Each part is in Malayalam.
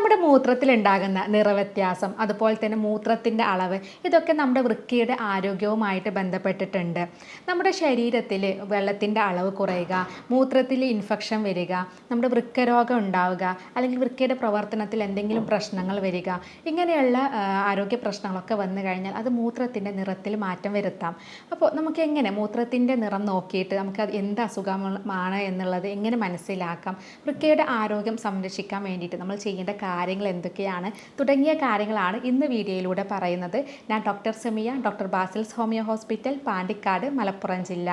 നമ്മുടെ മൂത്രത്തിൽ ഉണ്ടാകുന്ന നിറവ്യത്യാസം അതുപോലെ തന്നെ മൂത്രത്തിന്റെ അളവ് ഇതൊക്കെ നമ്മുടെ വൃക്കയുടെ ആരോഗ്യവുമായിട്ട് ബന്ധപ്പെട്ടിട്ടുണ്ട്. നമ്മുടെ ശരീരത്തിൽ വെള്ളത്തിന്റെ അളവ് കുറയുക മൂത്രത്തിൽ ഇൻഫെക്ഷൻ വരിക നമ്മുടെ വൃക്കരോഗം ഉണ്ടാവുക അല്ലെങ്കിൽ വൃക്കയുടെ പ്രവർത്തനത്തിൽ എന്തെങ്കിലും പ്രശ്നങ്ങൾ വരിക ഇങ്ങനെയുള്ള ആരോഗ്യ പ്രശ്നങ്ങളൊക്കെ വന്നു കഴിഞ്ഞാൽ അത് മൂത്രത്തിന്റെ നിറത്തിൽ മാറ്റം വരുത്താം. അപ്പോൾ നമുക്ക് എങ്ങനെ മൂത്രത്തിന്റെ നിറം നോക്കിയിട്ട് നമുക്ക് അത് എന്ത് അസുഖമാണ് എന്നുള്ളത് എങ്ങനെ മനസ്സിലാക്കാം? വൃക്കയുടെ ആരോഗ്യം സംരക്ഷിക്കാൻ വേണ്ടിയിട്ട് നമ്മൾ ചെയ്യേണ്ട കാര്യങ്ങൾ എന്തൊക്കെയാണ്? തുടങ്ങിയ കാര്യങ്ങളാണ് ഇന്ന് വീഡിയോയിലൂടെ പറയുന്നത്. ഞാൻ doctor Semiya doctor Basil's homeo hospital Pandikkad Malappuram ജില്ല.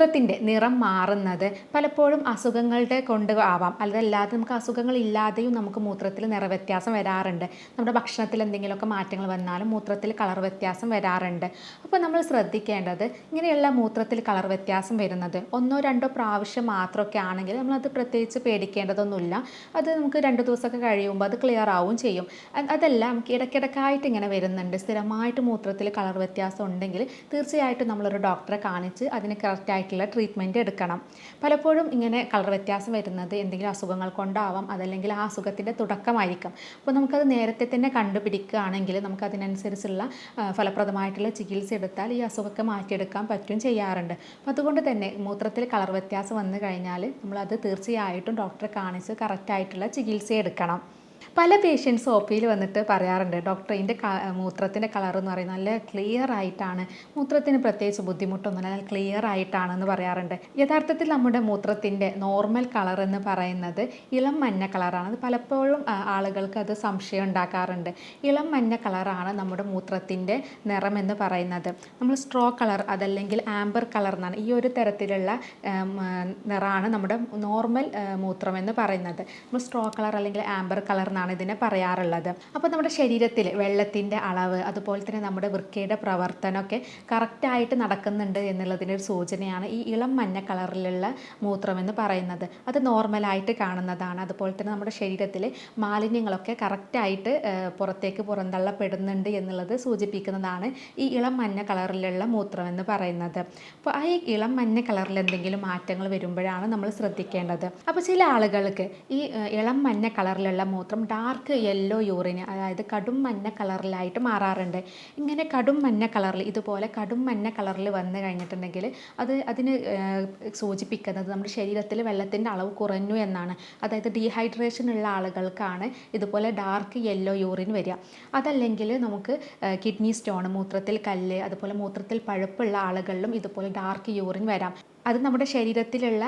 മൂത്രത്തിന്റെ നിറം മാറുന്നത് പലപ്പോഴും അസുഖങ്ങളുടെ കൊണ്ട് ആവാം. അല്ലാതെ നമുക്ക് അസുഖങ്ങൾ ഇല്ലാതെയും നമുക്ക് മൂത്രത്തിൽ നിറവ്യത്യാസം വരാറുണ്ട്. നമ്മുടെ ഭക്ഷണത്തിൽ എന്തെങ്കിലുമൊക്കെ മാറ്റങ്ങൾ വന്നാലും മൂത്രത്തിൽ കളർ വ്യത്യാസം വരാറുണ്ട്. അപ്പോൾ നമ്മൾ ശ്രദ്ധിക്കേണ്ടത് ഇങ്ങനെയുള്ള മൂത്രത്തിൽ കളർ വ്യത്യാസം വരുന്നത് ഒന്നോ രണ്ടോ പ്രാവശ്യം മാത്രമൊക്കെ ആണെങ്കിൽ നമ്മളത് പ്രത്യേകിച്ച് പേടിക്കേണ്ടതൊന്നുമില്ല. അത് നമുക്ക് രണ്ട് ദിവസമൊക്കെ കഴിയുമ്പോൾ അത് ക്ലിയർ ആവും ചെയ്യും. അതല്ല നമുക്ക് ഇടയ്ക്കിടയ്ക്കായിട്ട് ഇങ്ങനെ വരുന്നുണ്ട്. സ്ഥിരമായിട്ട് മൂത്രത്തിൽ കളർ വ്യത്യാസം ഉണ്ടെങ്കിൽ തീർച്ചയായിട്ടും നമ്മളൊരു ഡോക്ടറെ കാണിച്ച് അതിന് കറക്റ്റ് ആയിട്ടുള്ള ട്രീറ്റ്മെന്റ് എടുക്കണം. പലപ്പോഴും ഇങ്ങനെ കളർ വ്യത്യാസം വരുന്നത് എന്തെങ്കിലും അസുഖങ്ങൾ കൊണ്ടാവാം അതല്ലെങ്കിൽ ആ അസുഖത്തിന്റെ തുടക്കമായിരിക്കും. അപ്പോൾ നമുക്കത് നേരത്തെ തന്നെ കണ്ടുപിടിക്കുകയാണെങ്കിൽ നമുക്ക് അതിനനുസരിച്ചുള്ള ഫലപ്രദമായിട്ടുള്ള ചികിത്സ എടുത്താൽ ഈ അസുഖമൊക്കെ മാറ്റിയെടുക്കാൻ പറ്റും ചെയ്യാറുണ്ട്. അപ്പോൾ അതുകൊണ്ട് തന്നെ മൂത്രത്തിൽ കളർ വ്യത്യാസം വന്നു കഴിഞ്ഞാൽ നമ്മളത് തീർച്ചയായിട്ടും ഡോക്ടറെ കാണിച്ച് കറക്റ്റായിട്ടുള്ള ചികിത്സ എടുക്കണം. പല പേഷ്യൻസ് ഒ പിയിൽ വന്നിട്ട് പറയാറുണ്ട് ഡോക്ടർ ഇതിന്റെ മൂത്രത്തിന്റെ കളർ എന്ന് പറയുന്നത് നല്ല ക്ലിയർ ആയിട്ടാണ്. മൂത്രത്തിന് പ്രത്യേകിച്ച് ബുദ്ധിമുട്ടൊന്നുമില്ല നല്ല ക്ലിയർ ആയിട്ടാണെന്ന് പറയാറുണ്ട്. യഥാർത്ഥത്തിൽ നമ്മുടെ മൂത്രത്തിന്റെ നോർമൽ കളർ എന്ന് പറയുന്നത് ഇളം മഞ്ഞ കളറാണ്. അത് പലപ്പോഴും ആളുകൾക്ക് അത് സംശയം ഉണ്ടാക്കാറുണ്ട്. ഇളം മഞ്ഞ കളറാണ് നമ്മുടെ മൂത്രത്തിന്റെ നിറം എന്ന് പറയുന്നത്. നമ്മൾ സ്ട്രോ കളർ അതല്ലെങ്കിൽ ആംബർ കളർ എന്നാണ് ഈ ഒരു തരത്തിലുള്ള നിറമാണ് നമ്മുടെ നോർമൽ മൂത്രം എന്ന് പറയുന്നത്. നമ്മൾ സ്ട്രോ കളർ അല്ലെങ്കിൽ ആംബർ കളർ എന്നാണ് ഇതിനെ പറയാറുള്ളത്. അപ്പോൾ നമ്മുടെ ശരീരത്തിൽ വെള്ളത്തിന്റെ അളവ് അതുപോലെ തന്നെ നമ്മുടെ വൃക്കയുടെ പ്രവർത്തനമൊക്കെ കറക്റ്റായിട്ട് നടക്കുന്നുണ്ട് എന്നുള്ളതിന്റെ ഒരു സൂചനയാണ് ഈ ഇളം മഞ്ഞ കളറിലുള്ള മൂത്രം എന്ന് പറയുന്നത്. അത് നോർമലായിട്ട് കാണുന്നതാണ്. അതുപോലെ തന്നെ നമ്മുടെ ശരീരത്തിൽ മാലിന്യങ്ങളൊക്കെ കറക്റ്റായിട്ട് പുറത്തേക്ക് പുറന്തള്ളപ്പെടുന്നുണ്ട് എന്നുള്ളത് സൂചിപ്പിക്കുന്നതാണ് ഈ ഇളം മഞ്ഞ കളറിലുള്ള മൂത്രം എന്ന് പറയുന്നത്. അപ്പോൾ ആ ഇളം മഞ്ഞ കളറിൽ എന്തെങ്കിലും മാറ്റങ്ങൾ വരുമ്പോഴാണ് നമ്മൾ ശ്രദ്ധിക്കേണ്ടത്. അപ്പോൾ ചില ആളുകൾക്ക് ഈ ഇളം മഞ്ഞ കളറിലുള്ള മൂത്രം ഡാർക്ക് യെല്ലോ യൂറിന് അതായത് കടും മഞ്ഞ കളറിലായിട്ട് മാറാറുണ്ട്. ഇങ്ങനെ കടും മഞ്ഞ കളറിൽ ഇതുപോലെ കടും മഞ്ഞ കളറിൽ വന്നു കഴിഞ്ഞിട്ടുണ്ടെങ്കിൽ അത് അതിന് സൂചിപ്പിക്കുന്നത് നമ്മുടെ ശരീരത്തിൽ വെള്ളത്തിന്റെ അളവ് കുറഞ്ഞു എന്നാണ്. അതായത് ഡീഹൈഡ്രേഷൻ ഉള്ള ആളുകൾക്കാണ് ഇതുപോലെ ഡാർക്ക് യെല്ലോ യൂറിൻ വരിക. അതല്ലെങ്കിൽ നമുക്ക് കിഡ്നി സ്റ്റോൺ മൂത്രത്തിൽ കല്ല് അതുപോലെ മൂത്രത്തിൽ പഴുപ്പുള്ള ആളുകളിലും ഇതുപോലെ ഡാർക്ക് യൂറിൻ വരാം. അത് നമ്മുടെ ശരീരത്തിലുള്ള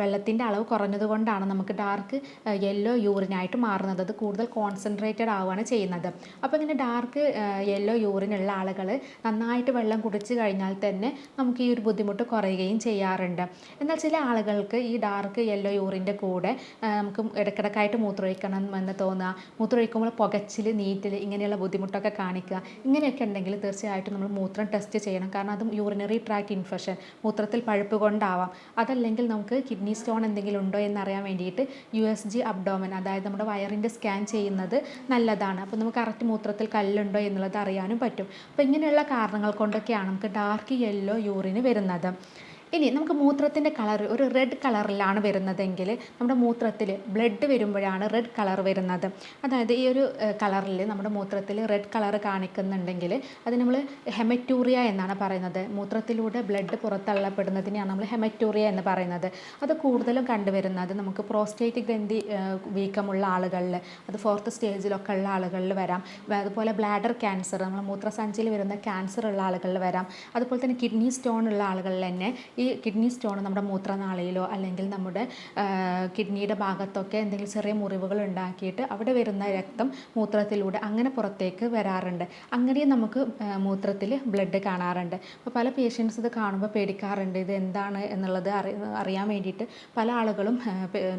വെള്ളത്തിന്റെ അളവ് കുറഞ്ഞതുകൊണ്ടാണ് നമുക്ക് ഡാർക്ക് യെല്ലോ യൂറിനായിട്ട് മാറുന്നത്. അത് കൂടുതൽ കോൺസെൻട്രേറ്റഡ് ആവുകയാണ് ചെയ്യുന്നത്. അപ്പോൾ ഇങ്ങനെ ഡാർക്ക് യെല്ലോ യൂറിനുള്ള ആളുകൾ നന്നായിട്ട് വെള്ളം കുടിച്ചു കഴിഞ്ഞാൽ തന്നെ നമുക്ക് ഈ ഒരു ബുദ്ധിമുട്ട് കുറയുകയും ചെയ്യാറുണ്ട്. എന്നാൽ ചില ആളുകൾക്ക് ഈ ഡാർക്ക് യെല്ലോ യൂറിന്റെ കൂടെ നമുക്ക് ഇടക്കിടക്കായിട്ട് മൂത്രമൊഴിക്കണം എന്ന് തോന്നുക മൂത്രമൊഴിക്കുമ്പോൾ പുകച്ചിൽ നീറ്റൽ ഇങ്ങനെയുള്ള ബുദ്ധിമുട്ടൊക്കെ കാണിക്കുക ഇങ്ങനെയൊക്കെ ഉണ്ടെങ്കിൽ തീർച്ചയായിട്ടും നമ്മൾ മൂത്രം ടെസ്റ്റ് ചെയ്യണം. കാരണം അത് യൂറിനറി ട്രാക്ട് ഇൻഫെക്ഷൻ മൂത്രത്തിൽ പഴുപ്പ് കൊണ്ടാവാം. അതല്ലെങ്കിൽ നമുക്ക് കിഡ്നി സ്റ്റോൺ എന്തെങ്കിലും ഉണ്ടോ എന്നറിയാൻ വേണ്ടിയിട്ട് യു എസ് ജി അബ്ഡോമൻ അതായത് നമ്മുടെ വയറിന്റെ സ്കാൻ ചെയ്യുന്നത് നല്ലതാണ്. അപ്പോൾ നമുക്ക് കറക്റ്റ് മൂത്രത്തിൽ കല്ലുണ്ടോ എന്നുള്ളത് അറിയാനും പറ്റും. അപ്പോൾ ഇങ്ങനെയുള്ള കാരണങ്ങൾ കൊണ്ടൊക്കെയാണ് നമുക്ക് ഡാർക്ക് യെല്ലോ യൂറിന് വരുന്നത്. ഇനി നമുക്ക് മൂത്രത്തിന്റെ കളർ ഒരു റെഡ് കളറിലാണ് വരുന്നതെങ്കിൽ നമ്മുടെ മൂത്രത്തിൽ ബ്ലഡ് വരുമ്പോഴാണ് റെഡ് കളർ വരുന്നത്. അതായത് ഈ ഒരു കളറിൽ നമ്മുടെ മൂത്രത്തിൽ റെഡ് കളർ കാണിക്കുന്നുണ്ടെങ്കിൽ അത് നമ്മൾ ഹെമറ്റൂറിയ എന്നാണ് പറയുന്നത്. മൂത്രത്തിലൂടെ ബ്ലഡ് പുറത്തള്ളപ്പെടുന്നതിനെയാണ് നമ്മൾ ഹെമറ്റൂറിയ എന്ന് പറയുന്നത്. അത് കൂടുതലും കണ്ടുവരുന്നത് നമുക്ക് പ്രോസ്റ്റേറ്റ് ഗ്രന്ഥി വീക്കമുള്ള ആളുകളിൽ അത് ഫോർത്ത് സ്റ്റേജിലൊക്കെ ഉള്ള ആളുകളിൽ വരാം. അതുപോലെ ബ്ലാഡർ ക്യാൻസർ നമ്മൾ മൂത്രസഞ്ചിയിൽ വരുന്ന ക്യാൻസർ ഉള്ള ആളുകളിൽ വരാം. അതുപോലെ തന്നെ കിഡ്നി സ്റ്റോൺ ഉള്ള ആളുകളിൽ തന്നെ ഈ കിഡ്നി സ്റ്റോൺ നമ്മുടെ മൂത്രനാളിയിലോ അല്ലെങ്കിൽ നമ്മുടെ കിഡ്നിയുടെ ഭാഗത്തൊക്കെ എന്തെങ്കിലും ചെറിയ മുറിവുകൾ ഉണ്ടാക്കിയിട്ട് അവിടെ വരുന്ന രക്തം മൂത്രത്തിലൂടെ അങ്ങനെ പുറത്തേക്ക് വരാറുണ്ട്. അങ്ങനെയും നമുക്ക് മൂത്രത്തിൽ ബ്ലഡ് കാണാറുണ്ട്. അപ്പോൾ പല പേഷ്യൻസ് ഇത് കാണുമ്പോൾ പേടിക്കാറുണ്ട് ഇത് എന്താണ്? എന്നുള്ളത് അറി അറിയാൻ വേണ്ടിയിട്ട് പല ആളുകളും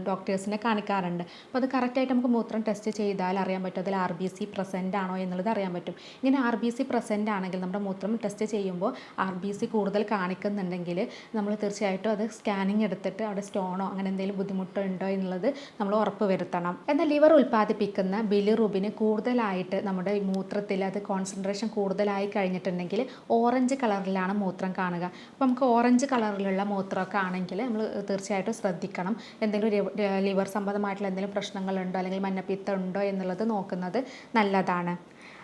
ഡോക്ടേഴ്സിനെ കാണിക്കാറുണ്ട്. അപ്പോൾ അത് കറക്റ്റായിട്ട് നമുക്ക് മൂത്രം ടെസ്റ്റ് ചെയ്താൽ അറിയാൻ പറ്റും. അതിൽ ആർ ബി സി പ്രസന്റ് ആണോ എന്നുള്ളത് അറിയാൻ പറ്റും. ഇങ്ങനെ ആർ ബി സി പ്രസന്റ് ആണെങ്കിൽ നമ്മുടെ മൂത്രം ടെസ്റ്റ് ചെയ്യുമ്പോൾ ആർ ബി സി കൂടുതൽ കാണിക്കുന്നുണ്ടെങ്കിൽ നമ്മൾ തീർച്ചയായിട്ടും അത് സ്കാനിങ് എടുത്തിട്ട് അവിടെ സ്റ്റോണോ അങ്ങനെ എന്തെങ്കിലും ബുദ്ധിമുട്ടോ ഉണ്ടോ എന്നുള്ളത് നമ്മൾ ഉറപ്പ് വരുത്തണം. എന്നാൽ ലിവർ ഉൽപ്പാദിപ്പിക്കുന്ന ബിലിറുബിന് കൂടുതലായിട്ട് നമ്മുടെ മൂത്രത്തിൽ അത് കോൺസെൻട്രേഷൻ കൂടുതലായി കഴിഞ്ഞിട്ടുണ്ടെങ്കിൽ ഓറഞ്ച് കളറിലാണ് മൂത്രം കാണുക. അപ്പോൾ നമുക്ക് ഓറഞ്ച് കളറിലുള്ള മൂത്രമൊക്കെ ആണെങ്കിൽ നമ്മൾ തീർച്ചയായിട്ടും ശ്രദ്ധിക്കണം. എന്തെങ്കിലും ലിവർ സംബന്ധമായിട്ടുള്ള എന്തെങ്കിലും പ്രശ്നങ്ങളുണ്ടോ അല്ലെങ്കിൽ മഞ്ഞപ്പിത്തം ഉണ്ടോ എന്നുള്ളത് നോക്കുന്നത് നല്ലതാണ്.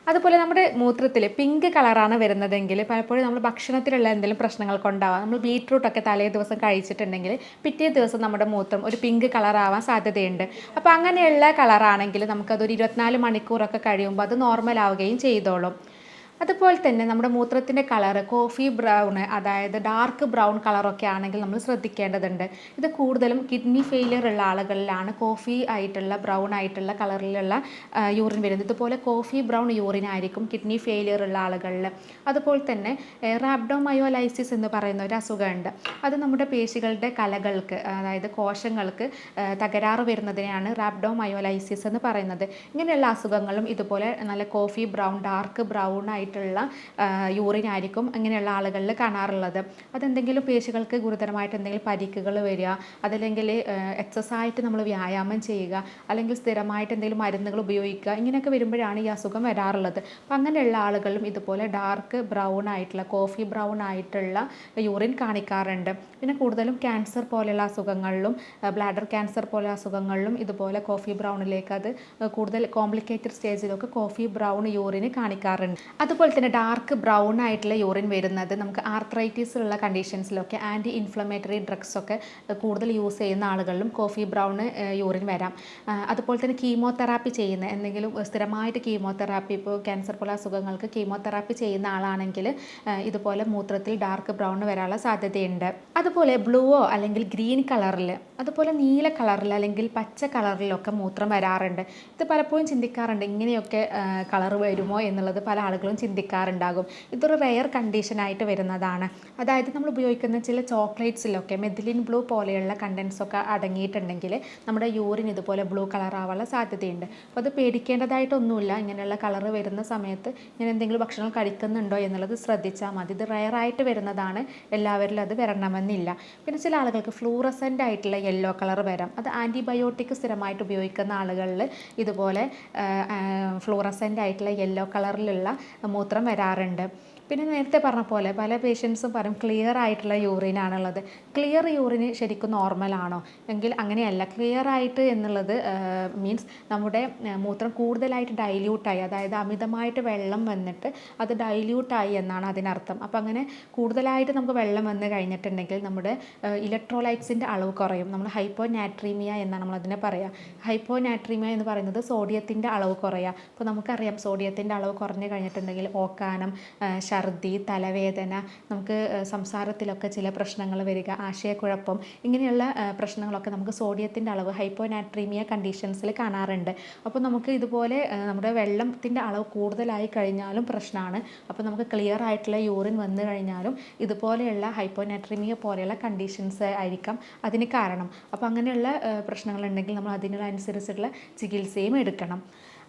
അതുപോലെ നമ്മുടെ മൂത്രത്തിൽ പിങ്ക് കളറാണ് വരുന്നതെങ്കിൽ പലപ്പോഴും നമ്മൾ ഭക്ഷണത്തിലുള്ള എന്തെങ്കിലും പ്രശ്നങ്ങൾ ഉണ്ടാവാം. നമ്മൾ ബീട്രൂട്ടൊക്കെ തലേ ദിവസം കഴിച്ചിട്ടുണ്ടെങ്കിൽ പിറ്റേ ദിവസം നമ്മുടെ മൂത്രം ഒരു പിങ്ക് കളറാവാൻ സാധ്യതയുണ്ട്. അപ്പോൾ അങ്ങനെയുള്ള കളറാണെങ്കിൽ നമുക്കതൊരു ഇരുപത്തിനാല് മണിക്കൂറൊക്കെ കഴിയുമ്പോൾ അത് നോർമൽ ആവുകയും ചെയ്തോളും. അതുപോലെ തന്നെ നമ്മുടെ മൂത്രത്തിന്റെ കളറ് കോഫി ബ്രൗൺ അതായത് ഡാർക്ക് ബ്രൗൺ കളറൊക്കെ ആണെങ്കിൽ നമ്മൾ ശ്രദ്ധിക്കേണ്ടതുണ്ട്. ഇത് കൂടുതലും കിഡ്നി ഫെയിലിയർ ഉള്ള ആളുകളിലാണ് കോഫി ആയിട്ടുള്ള ബ്രൗൺ ആയിട്ടുള്ള കളറിലുള്ള യൂറിൻ വരുന്നത്. ഇതുപോലെ കോഫി ബ്രൗൺ യൂറിൻ ആയിരിക്കും കിഡ്നി ഫെയിലിയർ ഉള്ള ആളുകളിൽ അതുപോലെ തന്നെ റാബ്ഡോമയോലൈസിസ് എന്ന് പറയുന്ന ഒരു അസുഖമുണ്ട്. അത് നമ്മുടെ പേശികളുടെ കലകൾക്ക് അതായത് കോശങ്ങൾക്ക് തകരാറ് വരുന്നതിനെയാണ് റാബ്ഡോമയോലൈസിസ് എന്ന് പറയുന്നത്. ഇങ്ങനെയുള്ള അസുഖങ്ങളും ഇതുപോലെ നല്ല കോഫി ബ്രൗൺ ഡാർക്ക് ബ്രൗൺ ആയിട്ടുള്ള യൂറിൻ ആയിരിക്കും ഇങ്ങനെയുള്ള ആളുകളിൽ കാണാറുള്ളത്. അതെന്തെങ്കിലും പേശികൾക്ക് ഗുരുതരമായിട്ട് എന്തെങ്കിലും പരിക്കുകൾ വരിക അതല്ലെങ്കിൽ എക്സസ് ആയിട്ട് നമ്മൾ വ്യായാമം ചെയ്യുക അല്ലെങ്കിൽ സ്ഥിരമായിട്ട് എന്തെങ്കിലും മരുന്നുകൾ ഉപയോഗിക്കുക ഇങ്ങനെയൊക്കെ വരുമ്പോഴാണ് ഈ അസുഖം വരാറുള്ളത്. അപ്പം അങ്ങനെയുള്ള ആളുകളും ഇതുപോലെ ഡാർക്ക് ബ്രൗൺ ആയിട്ടുള്ള കോഫി ബ്രൗൺ ആയിട്ടുള്ള യൂറിൻ കാണിക്കാറുണ്ട്. പിന്നെ കൂടുതലും ക്യാൻസർ പോലെയുള്ള അസുഖങ്ങളിലും ബ്ലാഡർ ക്യാൻസർ പോലെ അസുഖങ്ങളിലും ഇതുപോലെ കോഫി ബ്രൗണിലേക്ക് അത് കൂടുതൽ കോംപ്ലിക്കേറ്റഡ് സ്റ്റേജിലൊക്കെ കോഫി ബ്രൗൺ യൂറിന് കാണിക്കാറുണ്ട്. അതുപോലെ തന്നെ ഡാർക്ക് ബ്രൗൺ ആയിട്ടുള്ള യൂറിൻ വരുന്നത് നമുക്ക് ആർത്രൈറ്റിസ് ഉള്ള കണ്ടീഷൻസിലൊക്കെ ആന്റി ഇൻഫ്ലമേറ്ററി ഡ്രഗ്സൊക്കെ കൂടുതൽ യൂസ് ചെയ്യുന്ന ആളുകളിലും കോഫി ബ്രൗൺ യൂറിൻ വരാം. അതുപോലെ തന്നെ കീമോതെറാപ്പി ചെയ്യുന്ന എന്തെങ്കിലും സ്ഥിരമായിട്ട് കീമോതെറാപ്പി ഇപ്പോൾ ക്യാൻസർ പോലെ അസുഖങ്ങൾക്ക് കീമോതെറാപ്പി ചെയ്യുന്ന ആളാണെങ്കിൽ ഇതുപോലെ മൂത്രത്തിൽ ഡാർക്ക് ബ്രൗൺ വരാനുള്ള സാധ്യതയുണ്ട്. അതുപോലെ ബ്ലൂവോ അല്ലെങ്കിൽ ഗ്രീൻ കളറിൽ അതുപോലെ നീല കളറിൽ അല്ലെങ്കിൽ പച്ച കളറിലൊക്കെ മൂത്രം വരാറുണ്ട്. ഇത് പലപ്പോഴും ചിന്തിക്കാറുണ്ട് ഇങ്ങനെയൊക്കെ കളർ വരുമോ എന്നുള്ളത് പല ആളുകളും ചിന്തിക്കാറുണ്ടാകും. ഇതൊരു റെയർ കണ്ടീഷനായിട്ട് വരുന്നതാണ്. അതായത് നമ്മൾ ഉപയോഗിക്കുന്ന ചില ചോക്ലേറ്റ്സിലൊക്കെ മെഥിലിൻ ബ്ലൂ പോലെയുള്ള കണ്ടൻസൊക്കെ അടങ്ങിയിട്ടുണ്ടെങ്കിൽ നമ്മുടെ യൂറിൻ ഇതുപോലെ ബ്ലൂ കളർ ആവാനുള്ള സാധ്യതയുണ്ട്. അപ്പോൾ അത് പേടിക്കേണ്ടതായിട്ടൊന്നുമില്ല. ഇങ്ങനെയുള്ള കളർ വരുന്ന സമയത്ത് ഇങ്ങനെ എന്തെങ്കിലും ഭക്ഷണം കഴിക്കുന്നുണ്ടോ എന്നുള്ളത് ശ്രദ്ധിച്ചാൽ മതി. ഇത് റെയറായിട്ട് വരുന്നതാണ്. എല്ലാവരിലും അത് വരണമെന്നില്ല. പിന്നെ ചില ആളുകൾക്ക് ഫ്ലൂറസന്റ് ആയിട്ടുള്ള യെല്ലോ കളർ വരാം. അത് ആന്റിബയോട്ടിക് സ്ഥിരമായിട്ട് ഉപയോഗിക്കുന്ന ആളുകളിൽ ഇതുപോലെ ഫ്ലൂറസന്റ് ആയിട്ടുള്ള യെല്ലോ കളറിലുള്ള മൂത്രം വരാറുണ്ട്. പിന്നെ നേരത്തെ പറഞ്ഞ പോലെ പല പേഷ്യൻസും പറയും ക്ലിയർ ആയിട്ടുള്ള യൂറിൻ ആണുള്ളത്. ക്ലിയർ യൂറിന് ശരിക്കും നോർമലാണോ എങ്കിൽ അങ്ങനെയല്ല. ക്ലിയർ ആയിട്ട് എന്നുള്ളത് മീൻസ് നമ്മുടെ മൂത്രം കൂടുതലായിട്ട് ഡൈല്യൂട്ടായി അതായത് അമിതമായിട്ട് വെള്ളം വന്നിട്ട് അത് ഡൈല്യൂട്ടായി എന്നാണ് അതിനർത്ഥം. അപ്പം അങ്ങനെ കൂടുതലായിട്ട് നമുക്ക് വെള്ളം വന്ന് കഴിഞ്ഞിട്ടുണ്ടെങ്കിൽ നമ്മുടെ ഇലക്ട്രോലൈറ്റ്സിന്റെ അളവ് കുറയും. നമ്മൾ ഹൈപ്പോ നാട്രീമിയ എന്നാണ് നമ്മളതിനെ പറയുക ഹൈപ്പോ നാട്രീമിയ എന്ന് പറയുന്നത് സോഡിയത്തിന്റെ അളവ് കുറയുക അപ്പോൾ നമുക്കറിയാം സോഡിയത്തിന്റെ അളവ് കുറഞ്ഞു കഴിഞ്ഞിട്ടുണ്ടെങ്കിൽ ഓക്കാനം ഛർദി തലവേദന നമുക്ക് സംസാരത്തിലൊക്കെ ചില പ്രശ്നങ്ങൾ വരിക ആശയക്കുഴപ്പം ഇങ്ങനെയുള്ള പ്രശ്നങ്ങളൊക്കെ നമുക്ക് സോഡിയത്തിന്റെ അളവ് ഹൈപ്പോനാട്രീമിയ കണ്ടീഷൻസിൽ കാണാറുണ്ട്. അപ്പോൾ നമുക്ക് ഇതുപോലെ നമ്മുടെ വെള്ളത്തിന്റെ അളവ് കൂടുതലായി കഴിഞ്ഞാലും പ്രശ്നമാണ്. അപ്പോൾ നമുക്ക് ക്ലിയർ ആയിട്ടുള്ള യൂറിൻ വന്നു കഴിഞ്ഞാലും ഇതുപോലെയുള്ള ഹൈപ്പോനാട്രീമിയ പോലെയുള്ള കണ്ടീഷൻസ് ആയിരിക്കാം അതിന് കാരണം. അപ്പോൾ അങ്ങനെയുള്ള പ്രശ്നങ്ങളുണ്ടെങ്കിൽ നമ്മൾ അതിനനുസരിച്ചുള്ള ചികിത്സയും എടുക്കണം.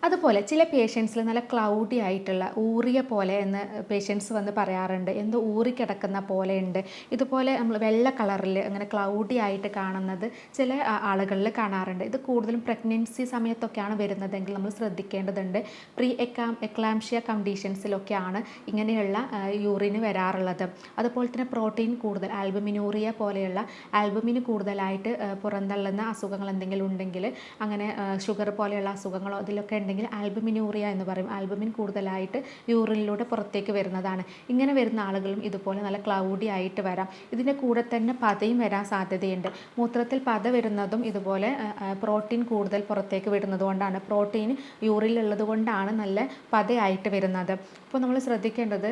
അതുപോലെ ചില പേഷ്യൻസിൽ നല്ല ക്ലൗഡി ആയിട്ടുള്ള ഊറിയ പോലെ എന്ന് പേഷ്യൻസ് വന്ന് പറയാറുണ്ട്. എന്തോ ഊറിക്കിടക്കുന്ന പോലെ ഉണ്ട്. ഇതുപോലെ നമ്മൾ വെള്ള കളറിൽ അങ്ങനെ ക്ലൗഡി ആയിട്ട് കാണുന്നത് ചില ആളുകളിൽ കാണാറുണ്ട്. ഇത് കൂടുതലും പ്രഗ്നൻസി സമയത്തൊക്കെയാണ് വരുന്നതെങ്കിൽ നമ്മൾ ശ്രദ്ധിക്കേണ്ടതുണ്ട്. പ്രീ എക്കാം എക്ലാംഷ്യ കണ്ടീഷൻസിലൊക്കെയാണ് ഇങ്ങനെയുള്ള യൂറിന് വരാറുള്ളത്. അതുപോലെ തന്നെ പ്രോട്ടീൻ കൂടുതൽ ആൽബമിനൂറിയ പോലെയുള്ള ആൽബമിന് കൂടുതലായിട്ട് പുറന്തള്ളുന്ന അസുഖങ്ങൾ എന്തെങ്കിലും ഉണ്ടെങ്കിൽ അങ്ങനെ ഷുഗർ പോലെയുള്ള അസുഖങ്ങളോ അതിലൊക്കെ ഉണ്ടെങ്കിൽ ആൽബമിനൂറിയ എന്ന് പറയും. ആൽബമിൻ കൂടുതലായിട്ട് യൂറിനിലൂടെ പുറത്തേക്ക് വരുന്നതാണ്. ഇങ്ങനെ വരുന്ന ആളുകളും ഇതുപോലെ നല്ല ക്ലൗഡി ആയിട്ട് വരാം. ഇതിന്റെ കൂടെ തന്നെ പതയും വരാൻ സാധ്യതയുണ്ട്. മൂത്രത്തിൽ പത വരുന്നതും ഇതുപോലെ പ്രോട്ടീൻ കൂടുതൽ പുറത്തേക്ക് വിടുന്നതുകൊണ്ടാണ് പ്രോട്ടീൻ യൂറിലുള്ളത് കൊണ്ടാണ് നല്ല പതയായിട്ട് വരുന്നത്. അപ്പോൾ നമ്മൾ ശ്രദ്ധിക്കേണ്ടത്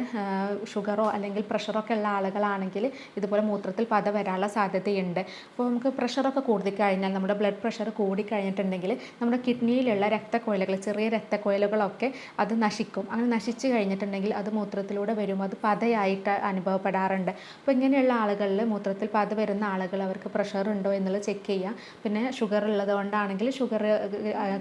ഷുഗറോ അല്ലെങ്കിൽ പ്രഷറൊക്കെ ഉള്ള ആളുകളാണെങ്കിൽ ഇതുപോലെ മൂത്രത്തിൽ പത വരാനുള്ള സാധ്യതയുണ്ട്. അപ്പോൾ നമുക്ക് പ്രഷറൊക്കെ കൂടി കഴിഞ്ഞാൽ നമ്മുടെ ബ്ലഡ് പ്രഷർ കൂടി കഴിഞ്ഞിട്ടുണ്ടെങ്കിൽ നമ്മുടെ കിഡ്നിയിലുള്ള രക്തക്കുഴലുകൾ ചെറിയ രക്തക്കുഴലുകളൊക്കെ അത് നശിക്കും. അങ്ങനെ നശിച്ചു കഴിഞ്ഞിട്ടുണ്ടെങ്കിൽ അത് മൂത്രത്തിലൂടെ വരും. അത് പതയായിട്ട് അനുഭവപ്പെടാറുണ്ട്. അപ്പോൾ ഇങ്ങനെയുള്ള ആളുകളിൽ മൂത്രത്തിൽ പത വരുന്ന ആളുകൾ അവർക്ക് പ്രഷർ ഉണ്ടോ എന്നുള്ളത് ചെക്ക് ചെയ്യുക. പിന്നെ ഷുഗർ ഉള്ളത് കൊണ്ടാണെങ്കിൽ ഷുഗർ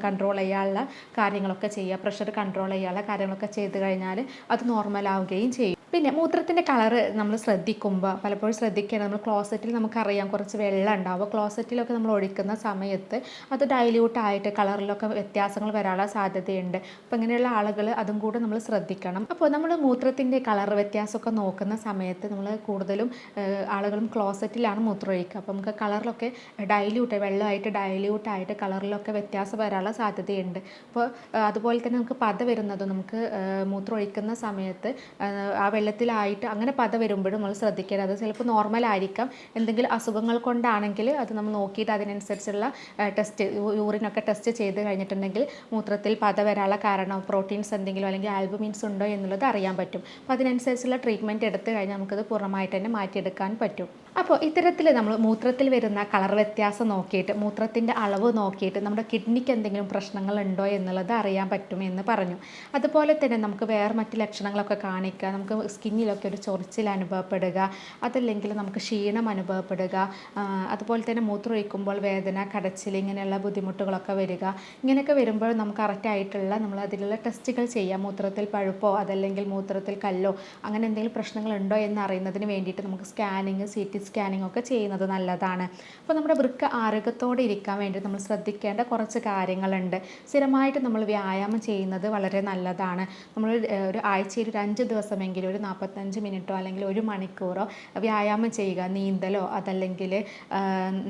കൺട്രോൾ ചെയ്യാനുള്ള കാര്യങ്ങളൊക്കെ ചെയ്യുക. പ്രഷർ കൺട്രോൾ ചെയ്യാനുള്ള കാര്യങ്ങളൊക്കെ ചെയ്ത് കഴിഞ്ഞാൽ അത് നോർമൽ ആവുകയും ചെയ്യും. പിന്നെ മൂത്രത്തിന്റെ കളറ് നമ്മൾ ശ്രദ്ധിക്കുമ്പോൾ പലപ്പോഴും ശ്രദ്ധിക്കണം നമ്മൾ ക്ലോസറ്റിൽ നമുക്കറിയാം കുറച്ച് വെള്ളം ഉണ്ടാവും. ക്ലോസറ്റിലൊക്കെ നമ്മൾ ഒഴിക്കുന്ന സമയത്ത് അത് ഡൈല്യൂട്ട് ആയിട്ട് കളറിലൊക്കെ വ്യത്യാസങ്ങൾ വരാനുള്ള സാധ്യതയുണ്ട്. അപ്പോൾ ഇങ്ങനെയുള്ള ആളുകൾ അതും കൂടെ നമ്മൾ ശ്രദ്ധിക്കണം. അപ്പോൾ നമ്മൾ മൂത്രത്തിന്റെ കളർ വ്യത്യാസമൊക്കെ നോക്കുന്ന സമയത്ത് നമ്മൾ കൂടുതലും ആളുകളും ക്ലോസറ്റിലാണ് മൂത്രം ഒഴിക്കുക. അപ്പോൾ നമുക്ക് കളറിലൊക്കെ ഡൈല്യൂട്ട് വെള്ളമായിട്ട് ഡൈല്യൂട്ട് ആയിട്ട് കളറിലൊക്കെ വ്യത്യാസം വരാനുള്ള സാധ്യതയുണ്ട്. അപ്പോൾ അതുപോലെ തന്നെ നമുക്ക് പത വരുന്നതും നമുക്ക് മൂത്രം ഒഴിക്കുന്ന സമയത്ത് ആ വെള്ളത്തിലായിട്ട് അങ്ങനെ പത വരുമ്പോഴും നമ്മൾ ശ്രദ്ധിക്കരുത്. അത് ചിലപ്പോൾ നോർമൽ ആയിരിക്കാം. എന്തെങ്കിലും അസുഖങ്ങൾ കൊണ്ടാണെങ്കിൽ അത് നമ്മൾ നോക്കിയിട്ട് അതിനനുസരിച്ചുള്ള ടെസ്റ്റ് യൂറിനൊക്കെ ടെസ്റ്റ് ചെയ്ത് കഴിഞ്ഞിട്ടുണ്ടെങ്കിൽ മൂത്രത്തിൽ പത വരാനുള്ള കാരണം പ്രോട്ടീൻസ് എന്തെങ്കിലും അല്ലെങ്കിൽ ആൽബുമിൻസ് ഉണ്ടോ എന്നുള്ളത് അറിയാൻ പറ്റും. അപ്പോൾ അതിനനുസരിച്ചുള്ള ട്രീറ്റ്മെന്റ് എടുത്തു കഴിഞ്ഞാൽ നമുക്കത് പൂർണമായിട്ട് തന്നെ മാറ്റിയെടുക്കാൻ പറ്റും. അപ്പോൾ ഇത്തരത്തിൽ നമ്മൾ മൂത്രത്തിൽ വരുന്ന കളർ വ്യത്യാസം നോക്കിയിട്ട് മൂത്രത്തിന്റെ അളവ് നോക്കിയിട്ട് നമ്മുടെ കിഡ്നിക്ക് എന്തെങ്കിലും പ്രശ്നങ്ങളുണ്ടോ എന്നുള്ളത് അറിയാൻ പറ്റും എന്ന് പറഞ്ഞു. അതുപോലെ തന്നെ നമുക്ക് വേറെ മറ്റ് ലക്ഷണങ്ങളൊക്കെ കാണിക്കുക നമുക്ക് സ്കിന്നിലൊക്കെ ഒരു ചൊറിച്ചിൽ അനുഭവപ്പെടുക അതല്ലെങ്കിൽ നമുക്ക് ക്ഷീണം അനുഭവപ്പെടുക അതുപോലെ തന്നെ മൂത്രം ഒഴിക്കുമ്പോൾ വേദന കടച്ചിൽ ഇങ്ങനെയുള്ള ബുദ്ധിമുട്ടുകളൊക്കെ വരിക ഇങ്ങനെയൊക്കെ വരുമ്പോൾ നമുക്ക് കറക്റ്റായിട്ടുള്ള നമ്മൾ അതിലുള്ള ടെസ്റ്റുകൾ ചെയ്യാം മൂത്രത്തിൽ പഴുപ്പോ അതല്ലെങ്കിൽ മൂത്രത്തിൽ കല്ലോ അങ്ങനെ എന്തെങ്കിലും പ്രശ്നങ്ങളുണ്ടോ എന്ന് അറിയുന്നതിന് വേണ്ടിയിട്ട് നമുക്ക് സ്കാനിങ് സി ടി സ്കാനിങ് ഒക്കെ ചെയ്യുന്നത് നല്ലതാണ്. അപ്പോൾ നമ്മുടെ വൃക്ക ആരോഗ്യത്തോടെ ഇരിക്കാൻ വേണ്ടി നമ്മൾ ശ്രദ്ധിക്കേണ്ട കുറച്ച് കാര്യങ്ങളുണ്ട്. സ്ഥിരമായിട്ട് നമ്മൾ വ്യായാമം ചെയ്യുന്നത് വളരെ നല്ലതാണ്. നമ്മൾ ഒരു ആഴ്ചയിൽ ഒരു അഞ്ച് ദിവസമെങ്കിലും ഒരു നാൽപ്പത്തഞ്ച് മിനിറ്റോ അല്ലെങ്കിൽ ഒരു മണിക്കൂറോ വ്യായാമം ചെയ്യുക. നീന്തലോ അതല്ലെങ്കിൽ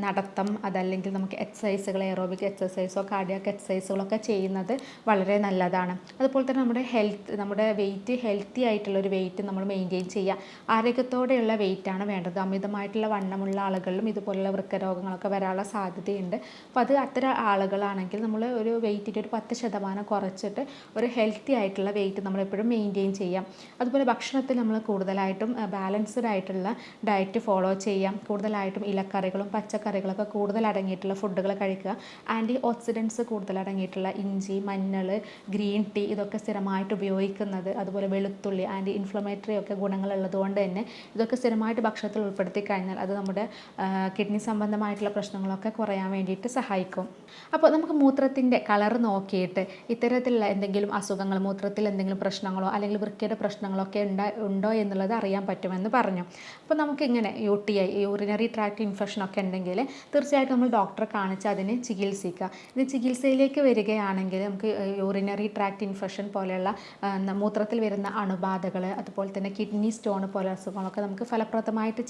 നടത്തം അതല്ലെങ്കിൽ നമുക്ക് എക്സസൈസുകൾ എറോബിക് എക്സസൈസോ കാർഡിയാക് എക്സസൈസുകളൊക്കെ ചെയ്യുന്നത് വളരെ നല്ലതാണ്. അതുപോലെ തന്നെ നമ്മുടെ ഹെൽത്ത് നമ്മുടെ വെയിറ്റ് ഹെൽത്തി ആയിട്ടുള്ള ഒരു വെയിറ്റ് നമ്മൾ മെയിന്റെയിൻ ചെയ്യുക. ആരോഗ്യത്തോടെയുള്ള വെയിറ്റാണ് വേണ്ടത്. അമിതമായിട്ടുള്ള വണ്ണമുള്ള ആളുകളിലും ഇതുപോലുള്ള വൃക്കരോഗങ്ങളൊക്കെ വരാനുള്ള സാധ്യതയുണ്ട്. അപ്പോൾ അത് അത്തരം ആളുകളാണെങ്കിൽ നമ്മൾ ഒരു വെയിറ്റിന്റെ ഒരു പത്ത് ശതമാനം കുറച്ചിട്ട് ഒരു ഹെൽത്തി ആയിട്ടുള്ള വെയിറ്റ് നമ്മൾ എപ്പോഴും മെയിന്റെയിൻ ചെയ്യാം. അതുപോലെ ഭക്ഷണത്തിൽ നമ്മൾ കൂടുതലായിട്ടും ബാലൻസ്ഡ് ആയിട്ടുള്ള ഡയറ്റ് ഫോളോ ചെയ്യാം. കൂടുതലായിട്ടും ഇലക്കറികളും പച്ചക്കറികളൊക്കെ കൂടുതൽ അടങ്ങിയിട്ടുള്ള ഫുഡുകൾ കഴിക്കുക. ആന്റി ഓക്സിഡൻസ് കൂടുതലടങ്ങിയിട്ടുള്ള ഇഞ്ചി മഞ്ഞൾ ഗ്രീൻ ടീ ഇതൊക്കെ സ്ഥിരമായിട്ട് ഉപയോഗിക്കുന്നത്. അതുപോലെ വെളുത്തുള്ളി ആന്റി ഇൻഫ്ലമേറ്ററി ഒക്കെ ഗുണങ്ങളുള്ളത് കൊണ്ട് തന്നെ ഇതൊക്കെ സ്ഥിരമായിട്ട് ഭക്ഷണത്തിൽ ഉൾപ്പെടുത്തി കഴിഞ്ഞാൽ അത് നമ്മുടെ കിഡ്നി സംബന്ധമായിട്ടുള്ള പ്രശ്നങ്ങളൊക്കെ കുറയാൻ വേണ്ടിയിട്ട് സഹായിക്കും. അപ്പോൾ നമുക്ക് മൂത്രത്തിന്റെ കളർ നോക്കിയിട്ട് ഇത്തരത്തിലുള്ള എന്തെങ്കിലും അസുഖങ്ങൾ മൂത്രത്തിൽ എന്തെങ്കിലും പ്രശ്നങ്ങളോ അല്ലെങ്കിൽ വൃക്കയുടെ പ്രശ്നങ്ങളോ ഒക്കെ ഉണ്ടോ എന്നുള്ളത് അറിയാൻ പറ്റുമെന്ന് പറഞ്ഞു. അപ്പോൾ നമുക്കിങ്ങനെ U T I urinary tract infection ഒക്കെ ഉണ്ടെങ്കിൽ തീർച്ചയായിട്ടും നമ്മൾ ഡോക്ടറെ കാണിച്ച് അതിനെ ചികിത്സിക്കുക. ഇത് ചികിത്സയിലേക്ക് വരികയാണെങ്കിൽ നമുക്ക് യൂറിനറി ട്രാക്ട് ഇൻഫെക്ഷൻ പോലെയുള്ള മൂത്രത്തിൽ വരുന്ന അണുബാധകൾ അതുപോലെ തന്നെ കിഡ്നി സ്റ്റോൺ പോലെ അസുഖങ്ങളൊക്കെ നമുക്ക് ഫലപ്രദമായിട്ട്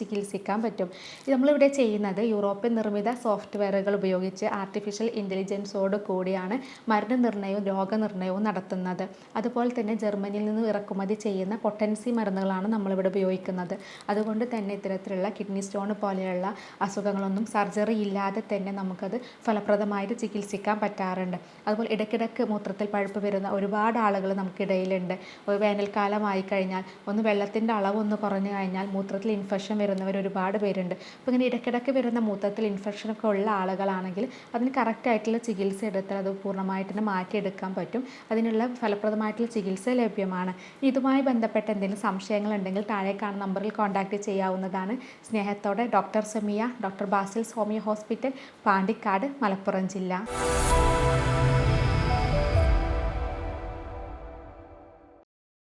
ചികിത്സിക്കാൻ പറ്റും. നമ്മളിവിടെ ചെയ്യുന്നത് യൂറോപ്യൻ നിർമ്മിത സോഫ്റ്റ്വെയറുകൾ ഉപയോഗിച്ച് ആർട്ടിഫിഷ്യൽ ഇന്റലിജൻസോട് കൂടിയാണ് മരുന്ന് രോഗനിർണയവും നടത്തുന്നത്. അതുപോലെ തന്നെ ജർമ്മനിയിൽ നിന്ന് ഇറക്കുമതി ചെയ്യുന്ന പൊട്ടൻസി മരുന്നുകളാണ് നമ്മളിവിടെ ഉപയോഗിക്കുന്നത്. അതുകൊണ്ട് തന്നെ ഇത്തരത്തിലുള്ള കിഡ്നി സ്റ്റോൺ പോലെയുള്ള അസുഖങ്ങളൊന്നും സർജറി ഇല്ലാതെ തന്നെ നമുക്കത് ഫലപ്രദമായിട്ട് ചികിത്സിക്കാൻ പറ്റാറുണ്ട്. അതുപോലെ ഇടയ്ക്കിടയ്ക്ക് മൂത്രത്തിൽ പഴുപ്പ് വരുന്ന ഒരുപാട് ആളുകൾ നമുക്കിടയിലുണ്ട്. വേനൽക്കാലമായി കഴിഞ്ഞാൽ ഒന്ന് വെള്ളത്തിന്റെ അളവ് ഒന്ന് കുറഞ്ഞു കഴിഞ്ഞാൽ മൂത്രത്തിൽ ഇൻഫെക്ഷൻ വരുന്നവർ ഒരുപാട് പേരുണ്ട്. അപ്പോൾ ഇങ്ങനെ ഇടയ്ക്കിടയ്ക്ക് വരുന്ന മൂത്രത്തിൽ ഇൻഫെക്ഷൻ ഒക്കെ ഉള്ള ആളുകളാണെങ്കിൽ അതിന് കറക്റ്റായിട്ടുള്ള ചികിത്സ എടുത്താൽ അത് പൂർണമായിട്ട് തന്നെ മാറ്റിയെടുക്കാൻ പറ്റും. അതിനുള്ള ഫലപ്രദമായിട്ടുള്ള ചികിത്സ ലഭ്യമാണ്. ഇതുമായി ബന്ധപ്പെട്ട എന്തെങ്കിലും സംശയങ്ങളുണ്ടെങ്കിൽ താഴെ കാണുന്ന നമ്പറിൽ കോൺടാക്റ്റ് ചെയ്യാവുന്നതാണ്. സ്നേഹത്തോടെ doctor Semiya doctor Basil homeo hospital Pandikkad Malappuram ജില്ല.